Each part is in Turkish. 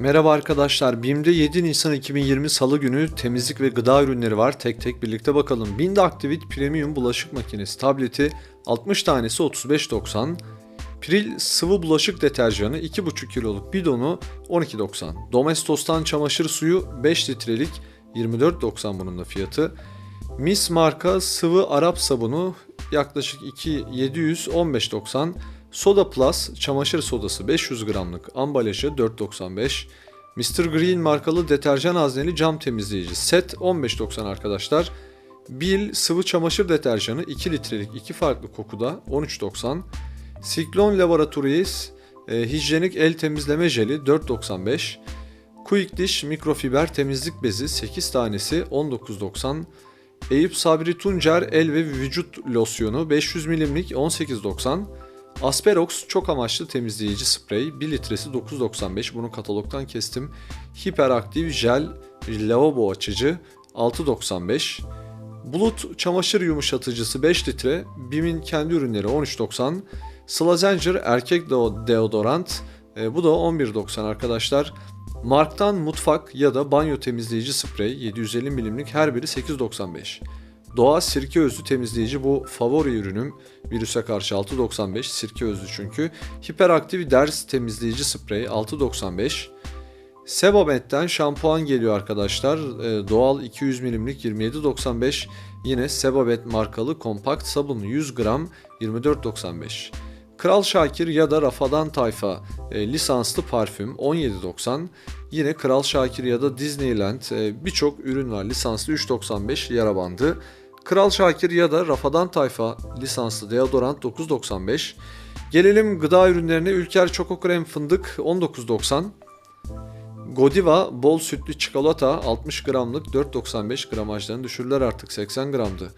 Merhaba arkadaşlar. BİM'de 7 Nisan 2020 Salı günü temizlik ve gıda ürünleri var. Tek tek birlikte bakalım. Binde Activit Premium bulaşık makinesi tableti 60 tanesi 35.90. Pril sıvı bulaşık deterjanı 2,5 kiloluk bidonu 12.90. Domestos'tan çamaşır suyu 5 litrelik 24.90 bunun da fiyatı. Mis marka sıvı Arap sabunu yaklaşık 2 700 15.90. Soda Plus çamaşır sodası 500 gramlık ambalajı 4.95. Mr. Green markalı deterjan hazneli cam temizleyici set 15.90 arkadaşlar. Bil sıvı çamaşır deterjanı 2 litrelik iki farklı kokuda 13.90. Cyclone Laboratories e, hijyenik el temizleme jeli 4.95. Quick Dish mikrofiber temizlik bezi 8 tanesi 19.90. Eyüp Sabri Tuncer el ve vücut losyonu 500 milimlik 18.90. Asperox çok amaçlı temizleyici sprey 1 litresi 9.95 bunu katalogdan kestim. Hiperaktif jel lavabo açıcı 6.95. Bulut çamaşır yumuşatıcısı 5 litre. BİM'in kendi ürünleri 13.90. Slazenger erkek deo- deodorant e, bu da 11.90 arkadaşlar. Mark'tan mutfak ya da banyo temizleyici sprey 750 milimlik her biri 8.95. Doğa sirke özlü temizleyici bu favori ürünüm. Virüse karşı 6.95 sirke özlü çünkü. Hiperaktif ders temizleyici sprey 6.95. Sebamet'ten şampuan geliyor arkadaşlar. Ee, doğal 200 milimlik 27.95. Yine Sebamet markalı kompakt sabun 100 gram 24.95. Kral Şakir ya da Rafadan Tayfa e, lisanslı parfüm 17.90. Yine Kral Şakir ya da Disneyland e, birçok ürün var. Lisanslı 3.95 yara bandı. Kral Şakir ya da Rafadan Tayfa lisanslı deodorant 9.95. Gelelim gıda ürünlerine. Ülker Çoko Krem Fındık 19.90. Godiva bol sütlü çikolata 60 gramlık 4.95 gramajlarını düşürdüler artık 80 gramdı.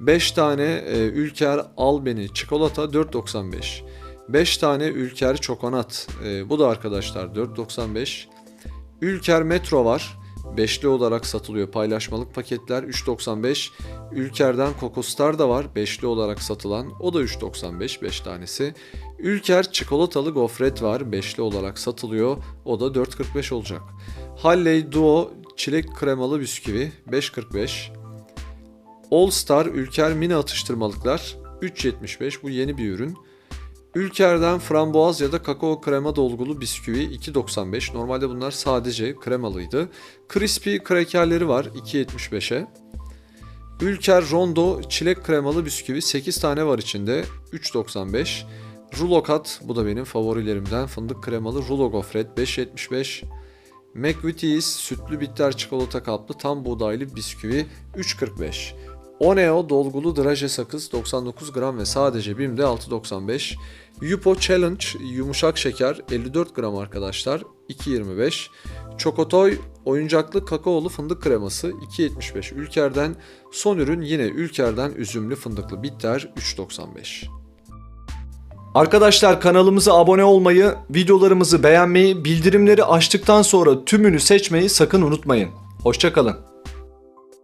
5 tane e, Ülker Albeni çikolata 4.95. 5 tane Ülker çokonat e, bu da arkadaşlar 4.95. Ülker Metro var. Beşli olarak satılıyor paylaşmalık paketler 3.95. Ülker'den Kokostar da var beşli olarak satılan o da 3.95 5 tanesi. Ülker çikolatalı gofret var beşli olarak satılıyor o da 4.45 olacak. Halley Duo çilek kremalı bisküvi 5.45. All Star Ülker mini atıştırmalıklar 3.75 bu yeni bir ürün. Ülker'den frambuaz ya da kakao krema dolgulu bisküvi 2.95. Normalde bunlar sadece kremalıydı. Crispy krekerleri var 2.75'e. Ülker Rondo çilek kremalı bisküvi 8 tane var içinde 3.95. Rulo Kat bu da benim favorilerimden fındık kremalı rulo gofret 5.75. McVitie's sütlü bitter çikolata kaplı tam buğdaylı bisküvi 3.45. Oneo dolgulu draje sakız 99 gram ve sadece BİM'de 6.95. Yupo Challenge yumuşak şeker 54 gram arkadaşlar 2.25. Çokotoy oyuncaklı kakaolu fındık kreması 2.75 Ülker'den. Son ürün yine Ülker'den üzümlü fındıklı bitter 3.95. Arkadaşlar kanalımıza abone olmayı, videolarımızı beğenmeyi, bildirimleri açtıktan sonra tümünü seçmeyi sakın unutmayın. Hoşçakalın.